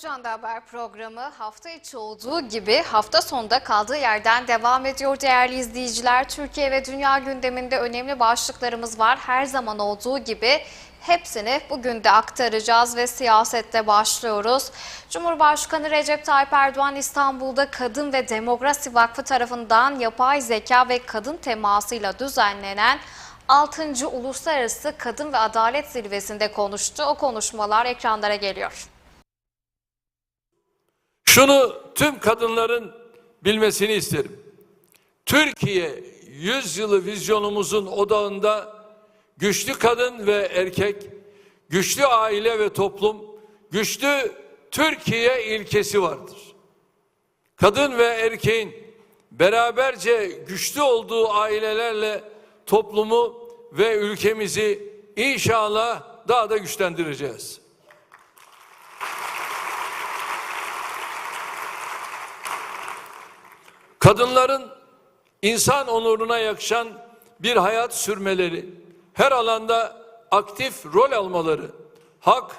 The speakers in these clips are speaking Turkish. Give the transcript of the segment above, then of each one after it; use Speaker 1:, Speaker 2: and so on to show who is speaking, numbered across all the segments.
Speaker 1: Ajanda Haber programı hafta içi olduğu gibi hafta sonunda kaldığı yerden devam ediyor değerli izleyiciler. Türkiye ve dünya gündeminde önemli başlıklarımız var. Her zaman olduğu gibi hepsini bugün de aktaracağız ve siyasette başlıyoruz. Cumhurbaşkanı Recep Tayyip Erdoğan İstanbul'da Kadın ve Demokrasi Vakfı tarafından yapay zeka ve kadın temasıyla düzenlenen 6. Uluslararası Kadın ve Adalet Zirvesi'nde konuştu. O konuşmalar ekranlara geliyor.
Speaker 2: Şunu tüm kadınların bilmesini isterim. Türkiye 100 yılı vizyonumuzun odağında güçlü kadın ve erkek, güçlü aile ve toplum, güçlü Türkiye ilkesi vardır. Kadın ve erkeğin beraberce güçlü olduğu ailelerle toplumu ve ülkemizi inşallah daha da güçlendireceğiz. Kadınların insan onuruna yakışan bir hayat sürmeleri, her alanda aktif rol almaları, hak,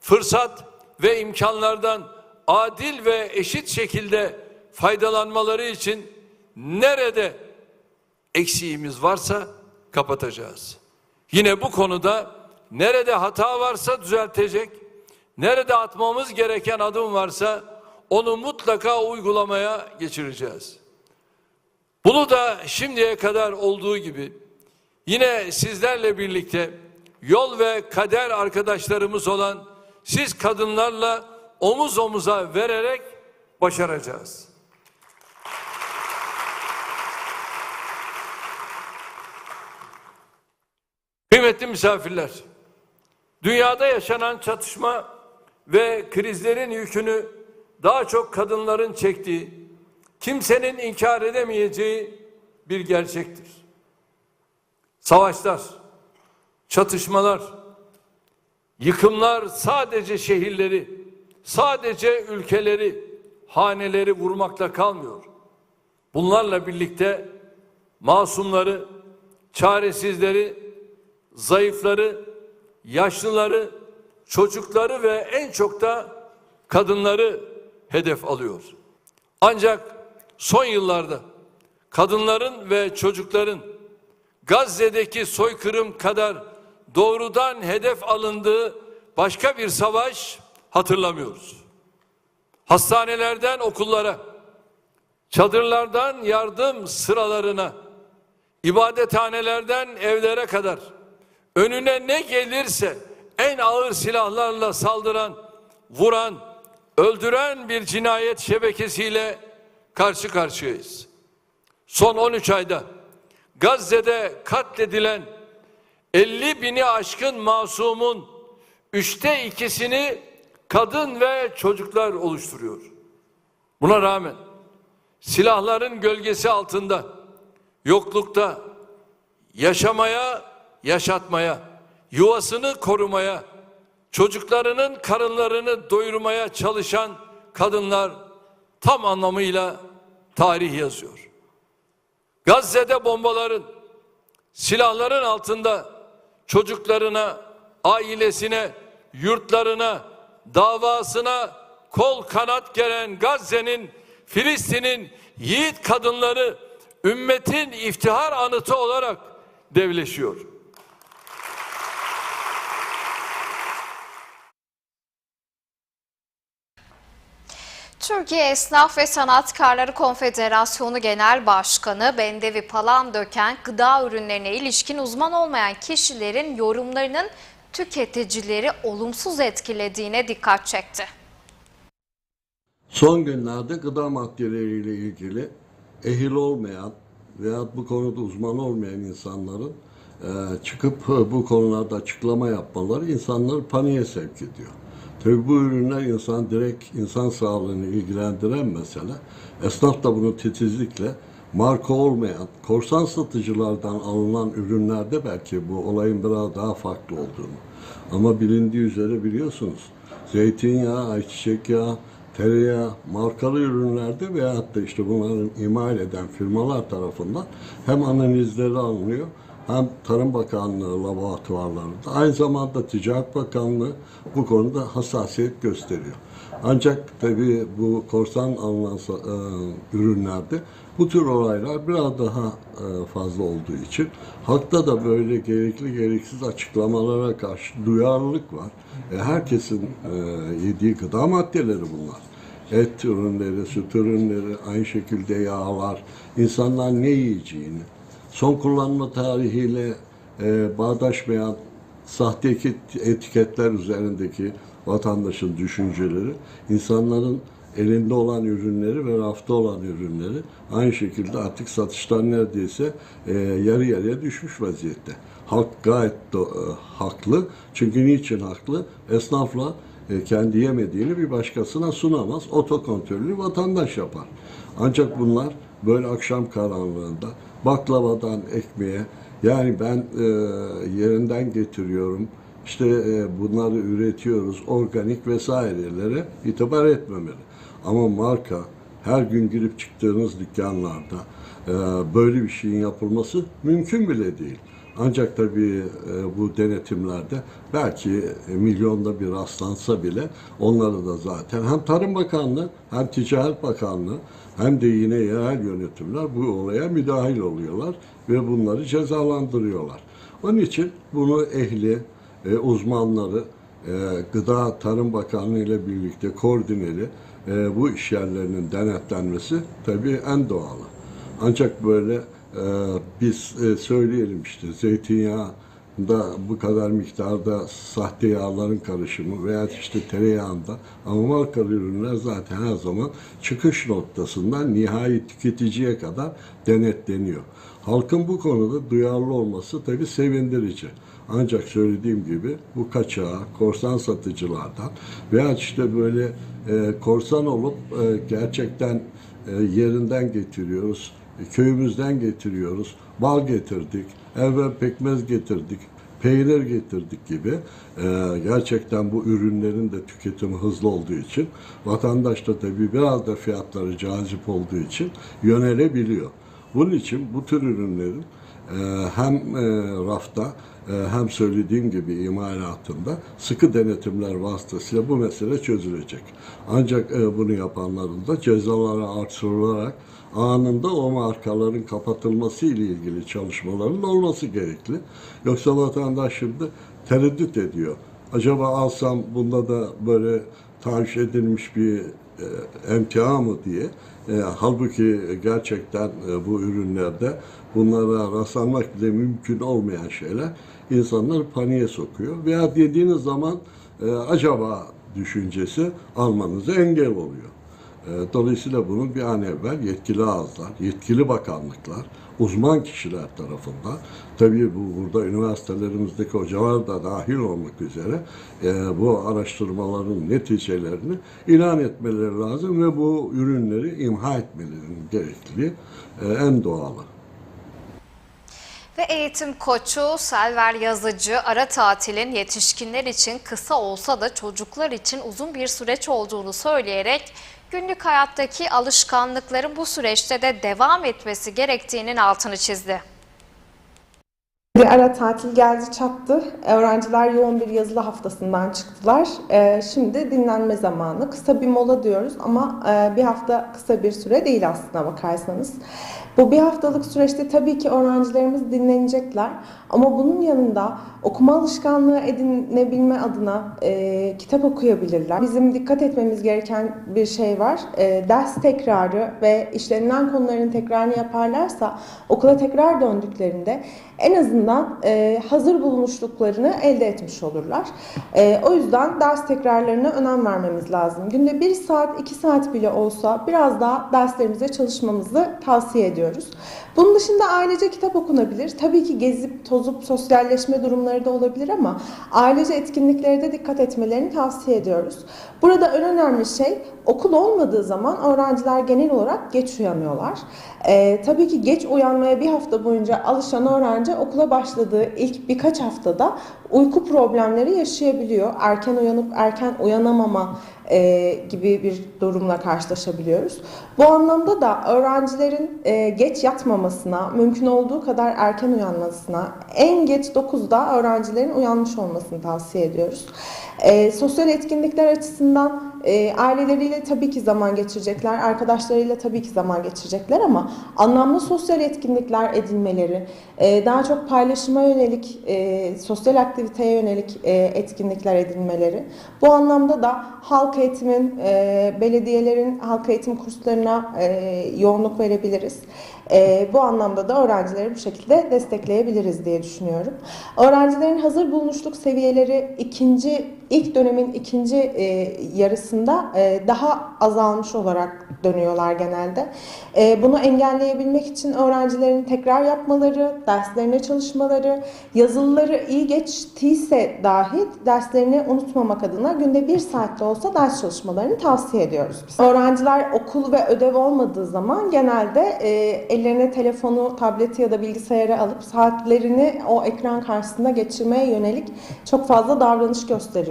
Speaker 2: fırsat ve imkanlardan adil ve eşit şekilde faydalanmaları için nerede eksiğimiz varsa kapatacağız. Yine bu konuda nerede hata varsa düzeltecek, nerede atmamız gereken adım varsa onu mutlaka uygulamaya geçireceğiz. Bunu da şimdiye kadar olduğu gibi yine sizlerle birlikte yol ve kader arkadaşlarımız olan siz kadınlarla omuz omuza vererek başaracağız. Kıymetli misafirler, dünyada yaşanan çatışma ve krizlerin yükünü daha çok kadınların çektiği, kimsenin inkar edemeyeceği bir gerçektir. Savaşlar, çatışmalar, yıkımlar sadece şehirleri, sadece ülkeleri, haneleri vurmakla kalmıyor. Bunlarla birlikte masumları, çaresizleri, zayıfları, yaşlıları, çocukları ve en çok da kadınları hedef alıyor. Ancak son yıllarda kadınların ve çocukların Gazze'deki soykırım kadar doğrudan hedef alındığı başka bir savaş hatırlamıyoruz. Hastanelerden okullara, çadırlardan yardım sıralarına, ibadethanelerden evlere kadar önüne ne gelirse en ağır silahlarla saldıran, vuran, öldüren bir cinayet şebekesiyle karşı karşıyayız. Son 13 ayda Gazze'de katledilen 50 bini aşkın masumun üçte ikisini kadın ve çocuklar oluşturuyor. Buna rağmen silahların gölgesi altında, yoklukta, yaşamaya, yaşatmaya, yuvasını korumaya, çocuklarının karınlarını doyurmaya çalışan kadınlar tam anlamıyla tarih yazıyor. Gazze'de bombaların, silahların altında çocuklarına, ailesine, yurtlarına, davasına kol kanat geren Gazze'nin, Filistin'in yiğit kadınları ümmetin iftihar anıtı olarak devleşiyor.
Speaker 1: Türkiye Esnaf ve Sanatkarları Konfederasyonu Genel Başkanı Bendevi Palandöken, gıda ürünlerine ilişkin uzman olmayan kişilerin yorumlarının tüketicileri olumsuz etkilediğine dikkat çekti.
Speaker 3: Son günlerde gıda maddeleriyle ilgili ehil olmayan veya bu konuda uzman olmayan insanların e, çıkıp e, bu konularda açıklama yapmaları insanları paniğe sevk ediyor. Tabii bu ürünler insan direkt insan sağlığını ilgilendiren mesele. Esnaf da bunu titizlikle marka olmayan, korsan satıcılardan alınan ürünlerde belki bu olayın biraz daha farklı olduğunu. Ama bilindiği üzere biliyorsunuz zeytinyağı, ayçiçek yağı, tereyağı, markalı ürünlerde veyahut da işte bunların imal eden firmalar tarafından hem analizleri alınıyor hem Tarım Bakanlığı laboratuvarlarında aynı zamanda Ticaret Bakanlığı bu konuda hassasiyet gösteriyor. Ancak tabii bu korsan alınan e, ürünlerde bu tür olaylar biraz daha e, fazla olduğu için halkta da böyle gerekli gereksiz açıklamalara karşı duyarlılık var. E, herkesin e, yediği gıda maddeleri bunlar et ürünleri, süt ürünleri, aynı şekilde yağlar, insanlar ne yiyeceğini, son kullanma tarihiyle e, bağdaşmayan sahte etiket- etiketler üzerindeki vatandaşın düşünceleri, insanların elinde olan ürünleri ve rafta olan ürünleri aynı şekilde artık satıştan neredeyse e, yarı yarıya düşmüş vaziyette. Halk gayet do- e, haklı. Çünkü niçin haklı? Esnafla e, kendi yemediğini bir başkasına sunamaz. Otokontrolü vatandaş yapar. Ancak bunlar böyle akşam karanlığında baklavadan ekmeğe yani ben e, yerinden getiriyorum işte e, bunları üretiyoruz organik vesairelere itibar etmemeli. Ama marka her gün girip çıktığınız dükkanlarda e, böyle bir şeyin yapılması mümkün bile değil. Ancak tabii e, bu denetimlerde belki e, milyonda bir rastlansa bile onları da zaten hem Tarım Bakanlığı hem Ticaret Bakanlığı hem de yine yerel yönetimler bu olaya müdahil oluyorlar ve bunları cezalandırıyorlar. Onun için bunu ehli, e, uzmanları, e, Gıda Tarım Bakanlığı ile birlikte koordineli e, bu iş yerlerinin denetlenmesi tabii en doğalı. Ancak böyle e, biz e, söyleyelim işte zeytinyağında bu kadar miktarda sahte yağların karışımı veya işte tereyağında ama markalı ürünler zaten her zaman çıkış noktasından nihai tüketiciye kadar denetleniyor. Halkın bu konuda duyarlı olması tabii sevindirici. Ancak söylediğim gibi bu kaçağı, korsan satıcılardan veya işte böyle e, korsan olup e, gerçekten e, yerinden getiriyoruz, köyümüzden getiriyoruz, bal getirdik, evvel pekmez getirdik, peynir getirdik gibi e, gerçekten bu ürünlerin de tüketimi hızlı olduğu için vatandaş da tabii biraz da fiyatları cazip olduğu için yönelebiliyor. Bunun için bu tür ürünlerin e, hem e, rafta e, hem söylediğim gibi imalatında sıkı denetimler vasıtasıyla bu mesele çözülecek. Ancak e, bunu yapanların da cezalara artırılarak anında o markaların kapatılması ile ilgili çalışmaların olması gerekli. Yoksa vatandaş şimdi tereddüt ediyor. Acaba alsam bunda da böyle tarif edilmiş bir e, emtia mı diye. E, halbuki gerçekten e, bu ürünlerde bunlara rastlanmak bile mümkün olmayan şeyler insanları paniğe sokuyor. Veya dediğiniz zaman e, acaba düşüncesi almanıza engel oluyor. E, Dolayısıyla bunun bir an evvel yetkili ağızlar, yetkili bakanlıklar, uzman kişiler tarafından, tabii bu burada üniversitelerimizdeki hocalar da dahil olmak üzere e, bu araştırmaların neticelerini ilan etmeleri lazım ve bu ürünleri imha etmelerinin gerekliliği e, en doğalı.
Speaker 1: Ve eğitim koçu Selver Yazıcı ara tatilin yetişkinler için kısa olsa da çocuklar için uzun bir süreç olduğunu söyleyerek günlük hayattaki alışkanlıkların bu süreçte de devam etmesi gerektiğinin altını çizdi.
Speaker 4: Bir ara tatil geldi çattı. Öğrenciler yoğun bir yazılı haftasından çıktılar. Ee, şimdi dinlenme zamanı. Kısa bir mola diyoruz ama e, bir hafta kısa bir süre değil aslına bakarsanız. Bu bir haftalık süreçte tabii ki öğrencilerimiz dinlenecekler. Ama bunun yanında okuma alışkanlığı edinebilme adına e, kitap okuyabilirler. Bizim dikkat etmemiz gereken bir şey var. E, ders tekrarı ve işlenilen konuların tekrarını yaparlarsa okula tekrar döndüklerinde en azından e, hazır bulmuşluklarını elde etmiş olurlar. E, o yüzden ders tekrarlarına önem vermemiz lazım. Günde 1 saat, 2 saat bile olsa biraz daha derslerimize çalışmamızı tavsiye ediyoruz. Bunun dışında ailece kitap okunabilir. Tabii ki gezip tozup sosyalleşme durumları da olabilir ama ailece etkinliklere de dikkat etmelerini tavsiye ediyoruz. Burada en önemli şey okul olmadığı zaman öğrenciler genel olarak geç uyanıyorlar. Ee, tabii ki geç uyanmaya bir hafta boyunca alışan öğrenci okula başladığı ilk birkaç haftada uyku problemleri yaşayabiliyor. Erken uyanıp erken uyanamama e, gibi bir durumla karşılaşabiliyoruz. Bu anlamda da öğrencilerin e, geç yatmamasına, mümkün olduğu kadar erken uyanmasına, en geç 9'da öğrencilerin uyanmış olmasını tavsiye ediyoruz. E, sosyal etkinlikler açısından e, aileleriyle tabii ki zaman geçirecekler, arkadaşlarıyla tabii ki zaman geçirecekler ama anlamlı sosyal etkinlikler edinmeleri, e, daha çok paylaşıma yönelik, e, sosyal aktiviteye yönelik e, etkinlikler edinmeleri. Bu anlamda da halk eğitimin, e, belediyelerin halk eğitim kurslarına e, yoğunluk verebiliriz. E, bu anlamda da öğrencileri bu şekilde destekleyebiliriz diye düşünüyorum. Öğrencilerin hazır bulunuşluk seviyeleri ikinci ilk dönemin ikinci e, yarısında e, daha azalmış olarak dönüyorlar genelde. E, bunu engelleyebilmek için öğrencilerin tekrar yapmaları, derslerine çalışmaları, yazılıları iyi geçtiyse dahi derslerini unutmamak adına günde bir saatte olsa ders çalışmalarını tavsiye ediyoruz biz. Öğrenciler okul ve ödev olmadığı zaman genelde e, ellerine telefonu, tableti ya da bilgisayarı alıp saatlerini o ekran karşısında geçirmeye yönelik çok fazla davranış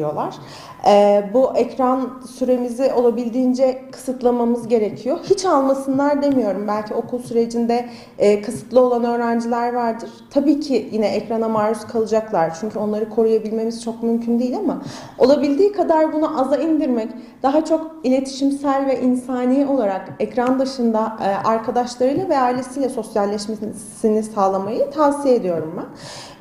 Speaker 4: violas Ee, bu ekran süremizi olabildiğince kısıtlamamız gerekiyor. Hiç almasınlar demiyorum. Belki okul sürecinde e, kısıtlı olan öğrenciler vardır. Tabii ki yine ekrana maruz kalacaklar. Çünkü onları koruyabilmemiz çok mümkün değil ama olabildiği kadar bunu aza indirmek, daha çok iletişimsel ve insani olarak ekran dışında e, arkadaşlarıyla ve ailesiyle sosyalleşmesini sağlamayı tavsiye ediyorum ben.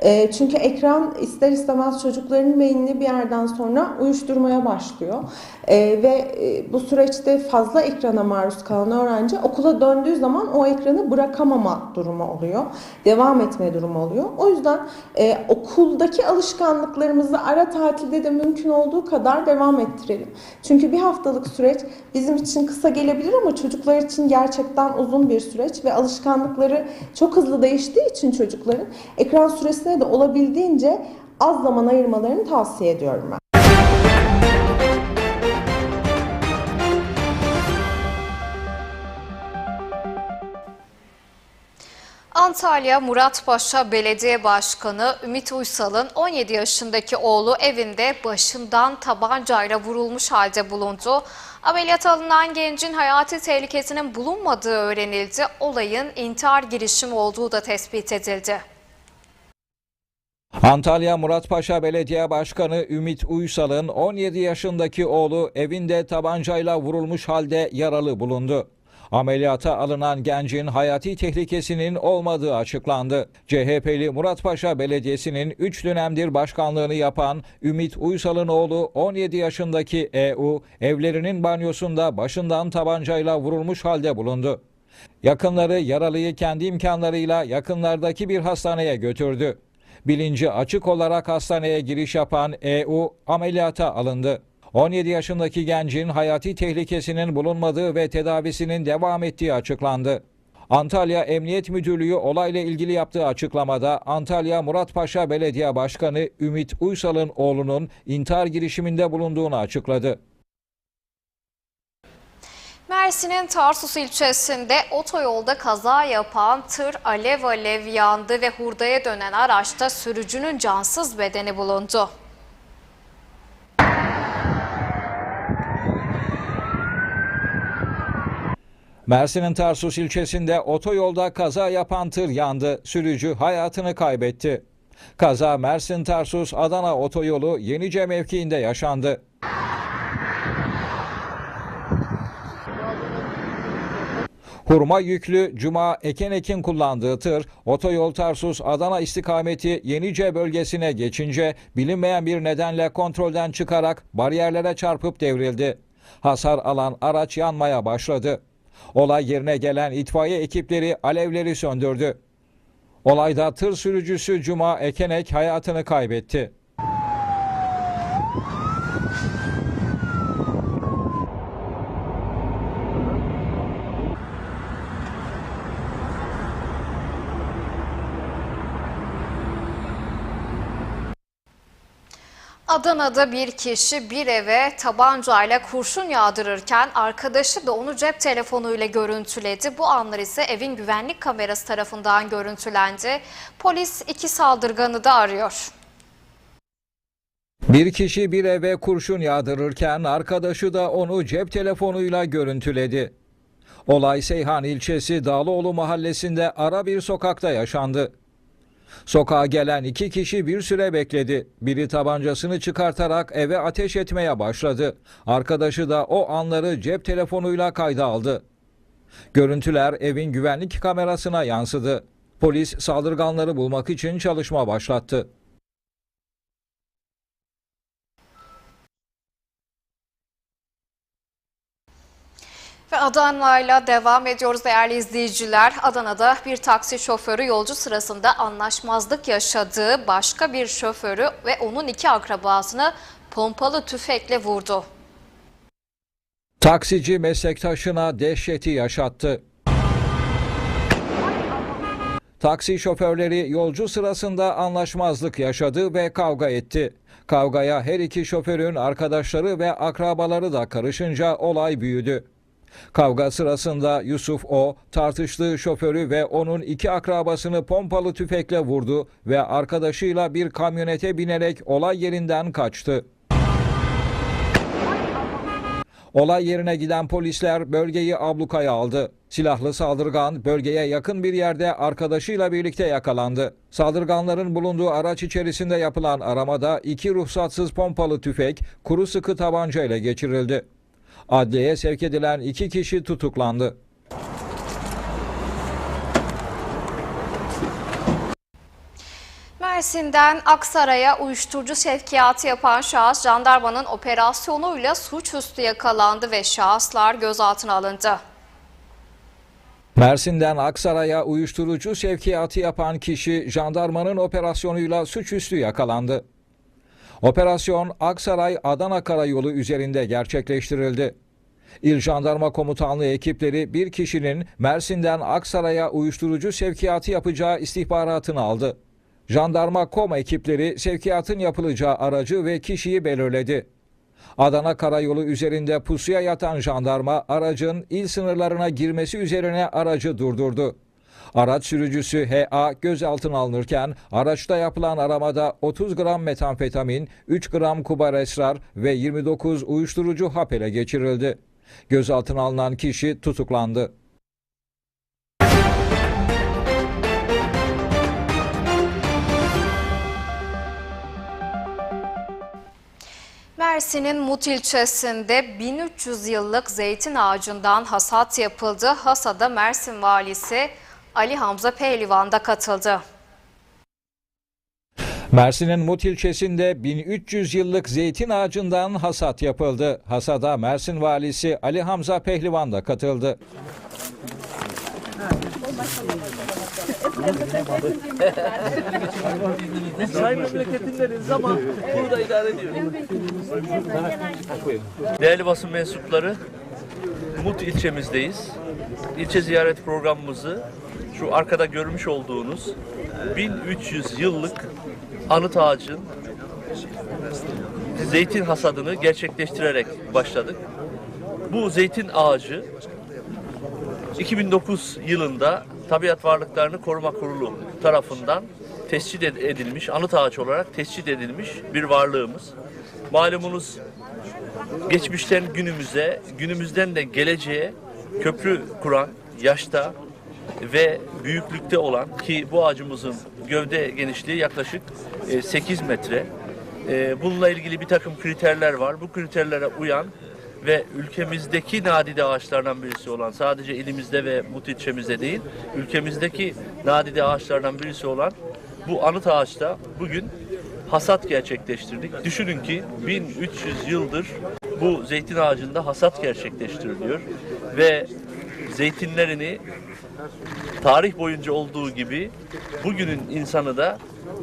Speaker 4: E, çünkü ekran ister istemez çocukların beynini bir yerden sonra uyuşturmaya başlıyor. E, ve e, bu süreçte fazla ekrana maruz kalan öğrenci okula döndüğü zaman o ekranı bırakamama durumu oluyor. Devam etme durumu oluyor. O yüzden e, okuldaki alışkanlıklarımızı ara tatilde de mümkün olduğu kadar devam ettirelim. Çünkü bir haftalık süreç bizim için kısa gelebilir ama çocuklar için gerçekten uzun bir süreç ve alışkanlıkları çok hızlı değiştiği için çocukların ekran süresine de olabildiğince az zaman ayırmalarını tavsiye ediyorum ben.
Speaker 1: Antalya Muratpaşa Belediye Başkanı Ümit Uysal'ın 17 yaşındaki oğlu evinde başından tabancayla vurulmuş halde bulundu. Ameliyat alınan gencin hayati tehlikesinin bulunmadığı öğrenildi. Olayın intihar girişimi olduğu da tespit edildi.
Speaker 5: Antalya Muratpaşa Belediye Başkanı Ümit Uysal'ın 17 yaşındaki oğlu evinde tabancayla vurulmuş halde yaralı bulundu. Ameliyata alınan gencin hayati tehlikesinin olmadığı açıklandı. CHP'li Muratpaşa Belediyesi'nin 3 dönemdir başkanlığını yapan Ümit Uysal'ın oğlu 17 yaşındaki EU evlerinin banyosunda başından tabancayla vurulmuş halde bulundu. Yakınları yaralıyı kendi imkanlarıyla yakınlardaki bir hastaneye götürdü. Bilinci açık olarak hastaneye giriş yapan EU ameliyata alındı. 17 yaşındaki gencin hayati tehlikesinin bulunmadığı ve tedavisinin devam ettiği açıklandı. Antalya Emniyet Müdürlüğü olayla ilgili yaptığı açıklamada Antalya Muratpaşa Belediye Başkanı Ümit Uysal'ın oğlunun intihar girişiminde bulunduğunu açıkladı.
Speaker 1: Mersin'in Tarsus ilçesinde otoyolda kaza yapan tır alev alev yandı ve hurdaya dönen araçta sürücünün cansız bedeni bulundu.
Speaker 5: Mersin'in Tarsus ilçesinde otoyolda kaza yapan tır yandı. Sürücü hayatını kaybetti. Kaza Mersin Tarsus Adana otoyolu Yenice mevkiinde yaşandı. Hurma yüklü Cuma Eken Ekin kullandığı tır otoyol Tarsus Adana istikameti Yenice bölgesine geçince bilinmeyen bir nedenle kontrolden çıkarak bariyerlere çarpıp devrildi. Hasar alan araç yanmaya başladı. Olay yerine gelen itfaiye ekipleri alevleri söndürdü. Olayda tır sürücüsü Cuma Ekenek hayatını kaybetti.
Speaker 1: Adana'da bir kişi bir eve tabancayla kurşun yağdırırken arkadaşı da onu cep telefonuyla görüntüledi. Bu anlar ise evin güvenlik kamerası tarafından görüntülendi. Polis iki saldırganı da arıyor.
Speaker 5: Bir kişi bir eve kurşun yağdırırken arkadaşı da onu cep telefonuyla görüntüledi. Olay Seyhan ilçesi Dağlıoğlu mahallesinde ara bir sokakta yaşandı. Sokağa gelen iki kişi bir süre bekledi. Biri tabancasını çıkartarak eve ateş etmeye başladı. Arkadaşı da o anları cep telefonuyla kayda aldı. Görüntüler evin güvenlik kamerasına yansıdı. Polis saldırganları bulmak için çalışma başlattı.
Speaker 1: Ve Adana'yla devam ediyoruz değerli izleyiciler. Adana'da bir taksi şoförü yolcu sırasında anlaşmazlık yaşadığı başka bir şoförü ve onun iki akrabasını pompalı tüfekle vurdu.
Speaker 5: Taksici meslektaşına dehşeti yaşattı. Taksi şoförleri yolcu sırasında anlaşmazlık yaşadı ve kavga etti. Kavgaya her iki şoförün arkadaşları ve akrabaları da karışınca olay büyüdü. Kavga sırasında Yusuf O tartıştığı şoförü ve onun iki akrabasını pompalı tüfekle vurdu ve arkadaşıyla bir kamyonete binerek olay yerinden kaçtı. Olay yerine giden polisler bölgeyi ablukaya aldı. Silahlı saldırgan bölgeye yakın bir yerde arkadaşıyla birlikte yakalandı. Saldırganların bulunduğu araç içerisinde yapılan aramada iki ruhsatsız pompalı tüfek, kuru sıkı tabanca ile geçirildi. Adliyeye sevk edilen iki kişi tutuklandı.
Speaker 1: Mersin'den Aksaray'a uyuşturucu sevkiyatı yapan şahıs jandarmanın operasyonuyla suçüstü yakalandı ve şahıslar gözaltına alındı.
Speaker 5: Mersin'den Aksaray'a uyuşturucu sevkiyatı yapan kişi jandarmanın operasyonuyla suçüstü yakalandı. Operasyon Aksaray-Adana Karayolu üzerinde gerçekleştirildi. İl Jandarma Komutanlığı ekipleri bir kişinin Mersin'den Aksaray'a uyuşturucu sevkiyatı yapacağı istihbaratını aldı. Jandarma Kom ekipleri sevkiyatın yapılacağı aracı ve kişiyi belirledi. Adana Karayolu üzerinde pusuya yatan jandarma aracın il sınırlarına girmesi üzerine aracı durdurdu. Araç sürücüsü HA gözaltına alınırken araçta yapılan aramada 30 gram metamfetamin, 3 gram kubar esrar ve 29 uyuşturucu hap ele geçirildi. Gözaltına alınan kişi tutuklandı.
Speaker 1: Mersin'in Mut ilçesinde 1300 yıllık zeytin ağacından hasat yapıldı. Hasada Mersin valisi Ali Hamza Pehlivan da katıldı.
Speaker 5: Mersin'in Mut ilçesinde 1300 yıllık zeytin ağacından hasat yapıldı. Hasada Mersin valisi Ali Hamza Pehlivan da katıldı.
Speaker 6: Say memleketindeniz ama burada idare ediyor. Değerli basın mensupları, Mut ilçemizdeyiz. İlçe ziyaret programımızı şu arkada görmüş olduğunuz 1300 yıllık anıt ağacın zeytin hasadını gerçekleştirerek başladık. Bu zeytin ağacı 2009 yılında Tabiat Varlıklarını Koruma Kurulu tarafından tescil ed- edilmiş, anıt ağaç olarak tescil edilmiş bir varlığımız. Malumunuz geçmişten günümüze, günümüzden de geleceğe köprü kuran yaşta ve büyüklükte olan ki bu ağacımızın gövde genişliği yaklaşık e, 8 metre. E, Bununla ilgili bir takım kriterler var. Bu kriterlere uyan ve ülkemizdeki nadide ağaçlardan birisi olan sadece ilimizde ve Mut ilçemizde değil, ülkemizdeki nadide ağaçlardan birisi olan bu anıt ağaçta bugün hasat gerçekleştirdik. Düşünün ki 1300 yıldır bu zeytin ağacında hasat gerçekleştiriliyor ve zeytinlerini tarih boyunca olduğu gibi bugünün insanı da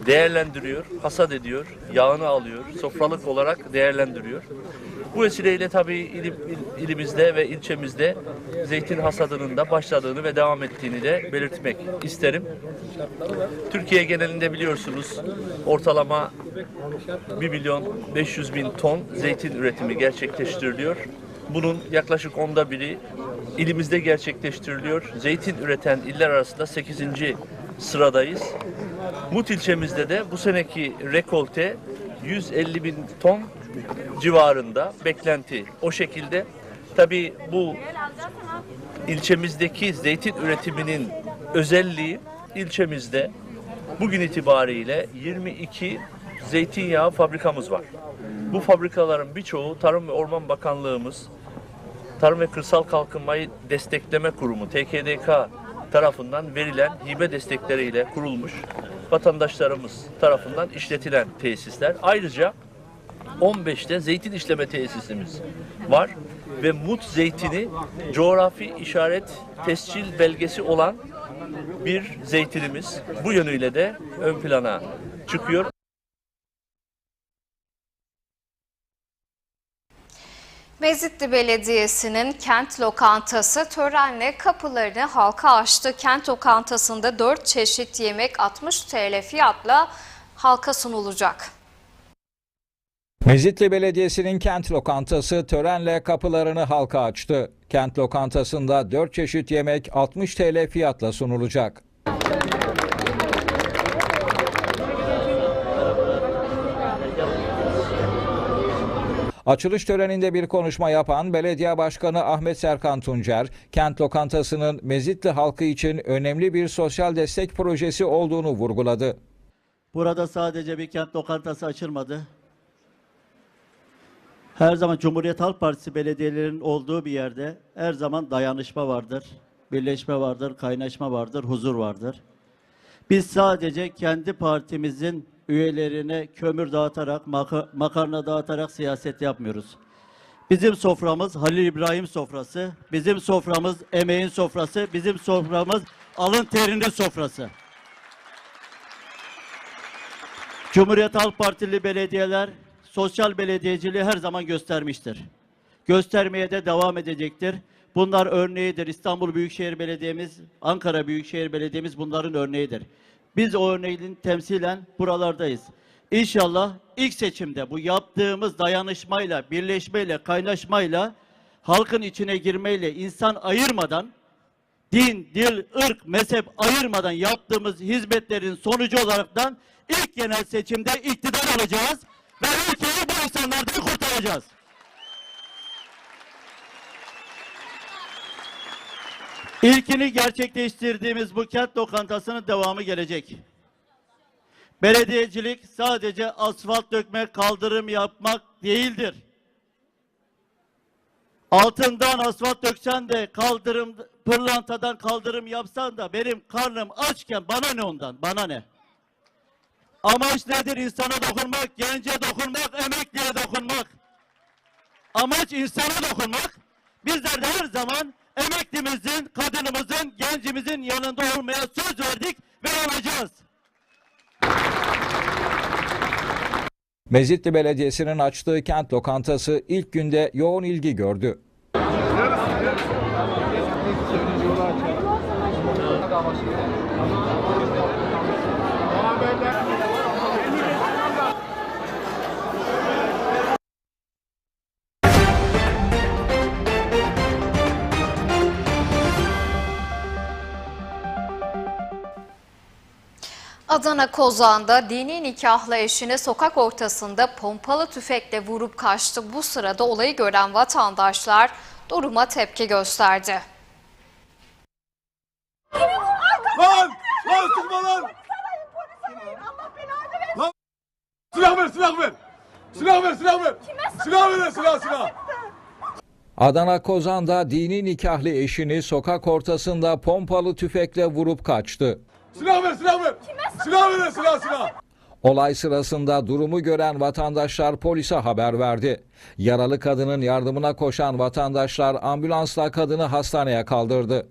Speaker 6: değerlendiriyor, hasat ediyor, yağını alıyor, sofralık olarak değerlendiriyor. Bu vesileyle tabii ilim, il- ilimizde ve ilçemizde zeytin hasadının da başladığını ve devam ettiğini de belirtmek isterim. Türkiye genelinde biliyorsunuz ortalama 1 milyon 500 bin ton zeytin üretimi gerçekleştiriliyor. Bunun yaklaşık onda biri ilimizde gerçekleştiriliyor. Zeytin üreten iller arasında 8. sıradayız. Mut ilçemizde de bu seneki rekolte 150 bin ton civarında beklenti o şekilde. Tabii bu ilçemizdeki zeytin üretiminin özelliği ilçemizde bugün itibariyle 22 zeytinyağı fabrikamız var. Bu fabrikaların birçoğu Tarım ve Orman Bakanlığımız, Tarım ve Kırsal Kalkınmayı Destekleme Kurumu TKDK tarafından verilen hibe destekleriyle kurulmuş vatandaşlarımız tarafından işletilen tesisler. Ayrıca 15'te zeytin işleme tesisimiz var ve mut zeytini coğrafi işaret tescil belgesi olan bir zeytinimiz. Bu yönüyle de ön plana çıkıyor.
Speaker 1: Mezitli Belediyesi'nin kent lokantası törenle kapılarını halka açtı. Kent lokantasında 4 çeşit yemek 60 TL fiyatla halka sunulacak.
Speaker 5: Mezitli Belediyesi'nin kent lokantası törenle kapılarını halka açtı. Kent lokantasında 4 çeşit yemek 60 TL fiyatla sunulacak. Açılış töreninde bir konuşma yapan Belediye Başkanı Ahmet Serkan Tuncer, kent lokantasının Mezitli halkı için önemli bir sosyal destek projesi olduğunu vurguladı.
Speaker 7: Burada sadece bir kent lokantası açılmadı. Her zaman Cumhuriyet Halk Partisi belediyelerinin olduğu bir yerde her zaman dayanışma vardır, birleşme vardır, kaynaşma vardır, huzur vardır. Biz sadece kendi partimizin üyelerine kömür dağıtarak, maka- makarna dağıtarak siyaset yapmıyoruz. Bizim soframız Halil İbrahim sofrası, bizim soframız emeğin sofrası, bizim soframız alın terinin sofrası. Cumhuriyet Halk Partili belediyeler sosyal belediyeciliği her zaman göstermiştir. Göstermeye de devam edecektir. Bunlar örneğidir. İstanbul Büyükşehir Belediye'miz, Ankara Büyükşehir Belediye'miz bunların örneğidir. Biz o örneğin temsilen buralardayız. İnşallah ilk seçimde bu yaptığımız dayanışmayla, birleşmeyle, kaynaşmayla, halkın içine girmeyle, insan ayırmadan din, dil, ırk, mezhep ayırmadan yaptığımız hizmetlerin sonucu olaraktan ilk genel seçimde iktidar alacağız ve ülkeyi bu insanlardan kurtaracağız. İlkini gerçekleştirdiğimiz bu kent lokantasının devamı gelecek. Belediyecilik sadece asfalt dökmek, kaldırım yapmak değildir. Altından asfalt döksen de kaldırım pırlantadan kaldırım yapsan da benim karnım açken bana ne ondan? Bana ne? Amaç nedir? İnsana dokunmak, gence dokunmak, emekliye dokunmak. Amaç insana dokunmak. Bizler de her zaman emeklimizin, kadınımızın, gencimizin yanında olmaya söz verdik ve olacağız.
Speaker 5: Mezitli Belediyesi'nin açtığı kent lokantası ilk günde yoğun ilgi gördü.
Speaker 1: Adana Kozan'da dini nikahlı eşini sokak ortasında pompalı tüfekle vurup kaçtı. Bu sırada olayı gören vatandaşlar duruma tepki gösterdi.
Speaker 8: Lan! Lan sıkma lan! Lan! Silah ver, silah ver! Silah ver, silah ver! Silah ver, silah, silah!
Speaker 5: Adana Kozan'da dini nikahlı eşini sokak ortasında pompalı tüfekle vurup kaçtı.
Speaker 8: Silah ver, silah ver! Silah ver, silah, silah!
Speaker 5: Olay sırasında durumu gören vatandaşlar polise haber verdi. Yaralı kadının yardımına koşan vatandaşlar ambulansla kadını hastaneye kaldırdı.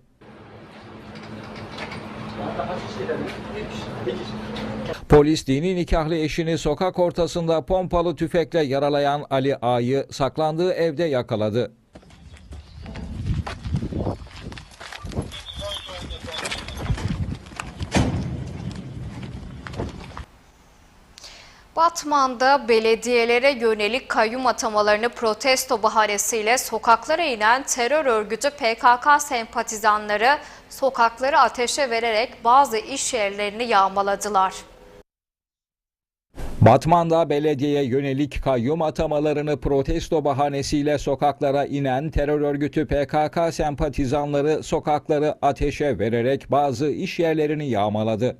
Speaker 5: Polis dini nikahlı eşini sokak ortasında pompalı tüfekle yaralayan Ali A'yı saklandığı evde yakaladı.
Speaker 1: Batman'da belediyelere yönelik kayyum atamalarını protesto bahanesiyle sokaklara inen terör örgütü PKK sempatizanları sokakları ateşe vererek bazı iş yerlerini yağmaladılar.
Speaker 5: Batman'da belediyeye yönelik kayyum atamalarını protesto bahanesiyle sokaklara inen terör örgütü PKK sempatizanları sokakları ateşe vererek bazı iş yerlerini yağmaladı.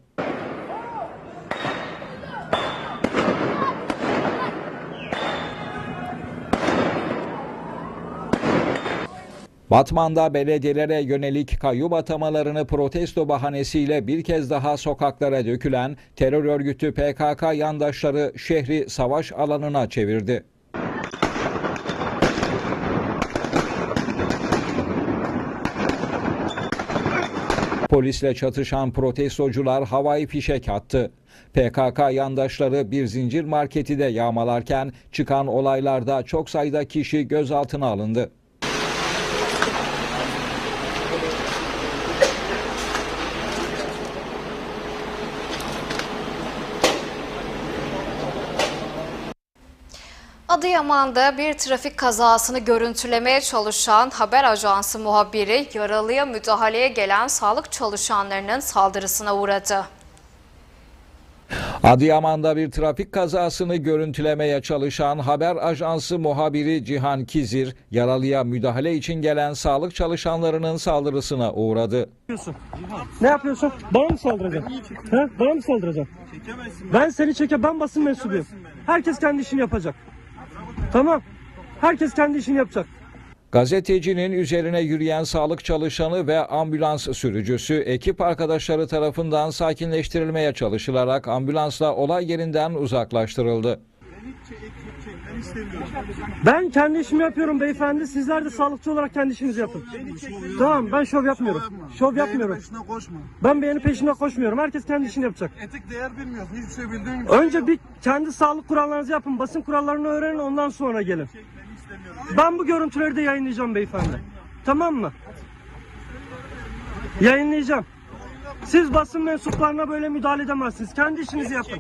Speaker 5: Batman'da belediyelere yönelik kayyum atamalarını protesto bahanesiyle bir kez daha sokaklara dökülen terör örgütü PKK yandaşları şehri savaş alanına çevirdi. Polisle çatışan protestocular havai fişek attı. PKK yandaşları bir zincir marketi de yağmalarken çıkan olaylarda çok sayıda kişi gözaltına alındı.
Speaker 1: Adıyaman'da bir trafik kazasını görüntülemeye çalışan haber ajansı muhabiri yaralıya müdahaleye gelen sağlık çalışanlarının saldırısına uğradı.
Speaker 5: Adıyaman'da bir trafik kazasını görüntülemeye çalışan haber ajansı muhabiri Cihan Kizir, yaralıya müdahale için gelen sağlık çalışanlarının saldırısına uğradı.
Speaker 9: Ne yapıyorsun? Bana mı saldıracaksın? He? Bana mı saldıracaksın? Ben seni çeke, ben basın mensubuyum. Herkes kendi işini yapacak. Tamam. Herkes kendi işini yapacak.
Speaker 5: Gazetecinin üzerine yürüyen sağlık çalışanı ve ambulans sürücüsü ekip arkadaşları tarafından sakinleştirilmeye çalışılarak ambulansla olay yerinden uzaklaştırıldı.
Speaker 9: Ben kendi işimi yapıyorum beyefendi. Sizler de sağlıkçı olarak kendi işinizi yapın. Tamam ben şov yapmıyorum. Şov yapmıyorum.
Speaker 10: peşine koşma.
Speaker 9: Ben beğeni peşine koşmuyorum. Herkes kendi işini yapacak.
Speaker 10: Etik değer bilmiyorsun. Hiçbir şey bildiğin gibi.
Speaker 9: Önce bir kendi sağlık kurallarınızı yapın. Basın kurallarını öğrenin ondan sonra gelin. Ben bu görüntüleri de yayınlayacağım beyefendi. Tamam mı? Yayınlayacağım. Siz basın mensuplarına böyle müdahale edemezsiniz. Kendi işinizi yapın.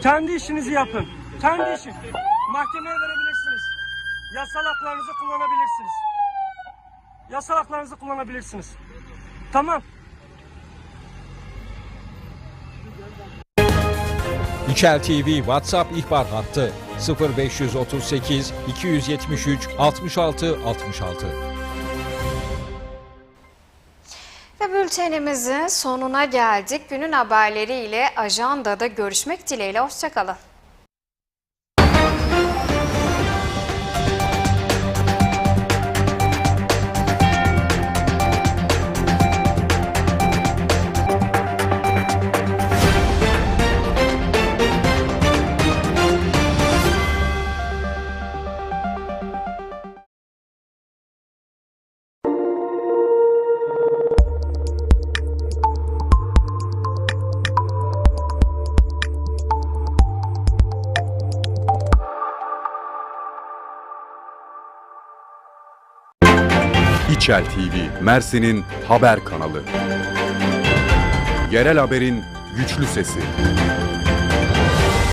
Speaker 9: Kendi işinizi yapın. Kendi işin. Mahkemeye verebilirsiniz. Yasal haklarınızı kullanabilirsiniz. Yasal haklarınızı kullanabilirsiniz. Tamam.
Speaker 5: İçel TV WhatsApp ihbar hattı 0538 273 66 66.
Speaker 1: Ve bültenimizin sonuna geldik. Günün haberleriyle ajandada görüşmek dileğiyle. Hoşçakalın.
Speaker 11: İçel TV, Mersin'in haber kanalı. Yerel haberin güçlü sesi.